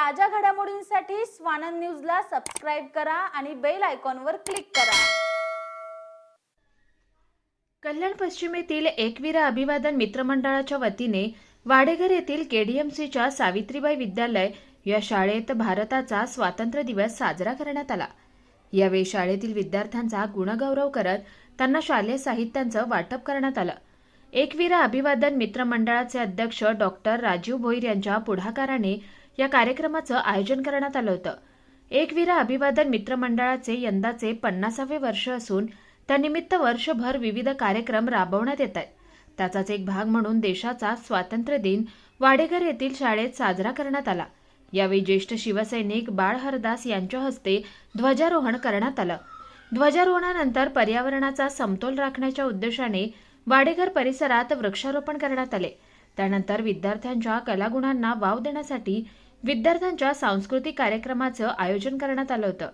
ताज्या घडामोडींसाठी स्वानंद न्यूजला सबस्क्राईब करा आणि बेल आयकॉनवर क्लिक करा. कल्याण पश्चिमेतील एकवीरा अभिवादन मित्रमंडळाच्या वतीने वाडेघर येथील केडीएमसीच्या सावित्रीबाई विद्यालय या शाळेत भारताचा स्वातंत्र्य दिवस साजरा करण्यात आला. यावेळी शाळेतील विद्यार्थ्यांचा गुणगौरव करत त्यांना शालेय साहित्यांचं वाटप करण्यात आलं. एकवीरा अभिवादन मित्रमंडळाचे अध्यक्ष डॉक्टर राजीव भोईर यांच्या पुढाकाराने या कार्यक्रमाचं आयोजन करण्यात आलं होतं. एकवीरा अभिवादन मित्रमंडळाचे यंदाचे पन्नासावे वर्ष असून त्यानिमित्त वर्षभर विविध कार्यक्रम राबवण्यात येत आहेत. त्याचाच एक भाग म्हणून देशाचा स्वातंत्र्य दिन वाडेघर येथील शाळेत साजरा करण्यात आला. यावेळी ज्येष्ठ शिवसैनिक बाळ हरदास यांच्या हस्ते ध्वजारोहण करण्यात आलं. ध्वजारोहणानंतर पर्यावरणाचा समतोल राखण्याच्या उद्देशाने वाडेघर परिसरात वृक्षारोपण करण्यात आले. त्यानंतर विद्यार्थ्यांच्या कलागुणांना वाव देण्यासाठी विद्यार्थ्यांच्या सांस्कृतिक कार्यक्रमाचं आयोजन करण्यात आलं होतं.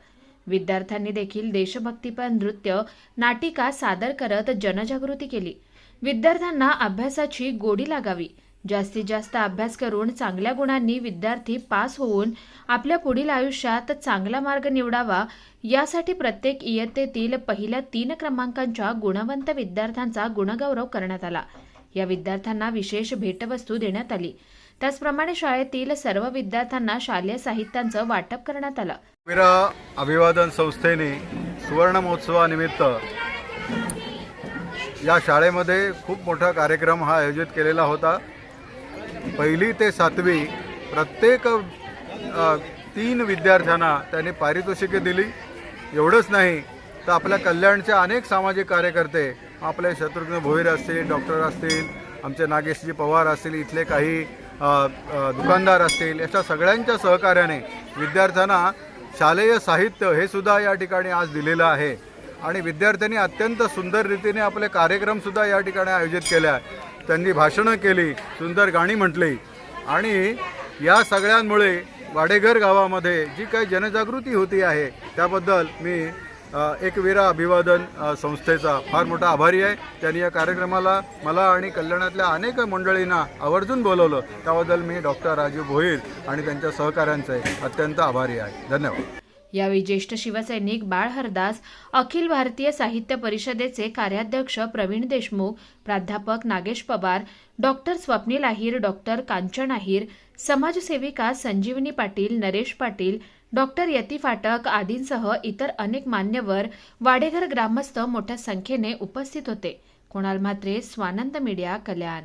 विद्यार्थ्यांनी देखील देशभक्तीपर नृत्य नाटिका सादर करत जनजागृती केली. विद्यार्थ्यांना अभ्यासाची गोडी लागावी. जास्तीत जास्त अभ्यास करून चांगल्या गुणांनी विद्यार्थी पास होऊन आपल्या पुढील आयुष्यात चांगला मार्ग निवडावा यासाठी प्रत्येक इयत्तेतील पहिल्या तीन क्रमांकांच्या गुणवंत विद्यार्थ्यांचा गुणगौरव करण्यात आला. या विद्यार्थ्यांना विशेष भेटवस्तू देण्यात आली. त्याचप्रमाणे शाळेतील सर्व विद्यार्थ्यांना शालेय साहित्यांचं वाटप करण्यात आलं. वीरा अभिवादन संस्थेने सुवर्ण महोत्सवानिमित्त या शाळेमध्ये खूप मोठा कार्यक्रम हा आयोजित केलेला होता. पहिली ते सातवी प्रत्येक तीन विद्यार्थ्यांना त्यांनी पारितोषिके दिली. एवढंच नाही तर आपल्या कल्याणचे अनेक सामाजिक कार्यकर्ते आपले शत्रुघ्न भोईर असतील डॉक्टर असतील आमचे नागेशजी पवार असतील इथले काही दुकानदार असतील याच्या सगळ्यांच्या सहकार्याने विद्यार्थ्यांना शालेय साहित्य हे सुद्धा या ठिकाणी आज दिलेलं आहे. आणि विद्यार्थ्यांनी अत्यंत सुंदर रीतीने आपले कार्यक्रमसुद्धा या ठिकाणी आयोजित केले आहे त्यांनी भाषणं केली सुंदर गाणी म्हटली. आणि या सगळ्यांमुळे वाडेघर गावामध्ये जी काही जनजागृती होती आहे त्याबद्दल मी एकवीरा अभिवादन संस्थेचा फार मोठा आभारी आहे. त्यांनी या कार्यक्रमाला मला आणि कल्याणातल्या अनेक मंडळींना आवर्जून बोलवलं. त्याबद्दल मी डॉक्टर राजीव भोईर आणि त्यांच्या सहकाऱ्यांचे अत्यंत आभारी आहे. धन्यवाद. यावेळी ज्येष्ठ शिवसैनिक बाळ हरदास अखिल भारतीय साहित्य परिषदेचे कार्याध्यक्ष प्रवीण देशमुख प्राध्यापक नागेश पवार डॉक्टर स्वप्नील आहीर डॉक्टर कांचन आहीर समाजसेविका संजीवनी पाटील नरेश पाटील डॉक्टर यती फाटक आदींसह इतर अनेक मान्यवर वाडेघर ग्रामस्थ मोठ्या संख्येने उपस्थित होते. कुणाल म्हात्रे स्वानंद मीडिया कल्याण.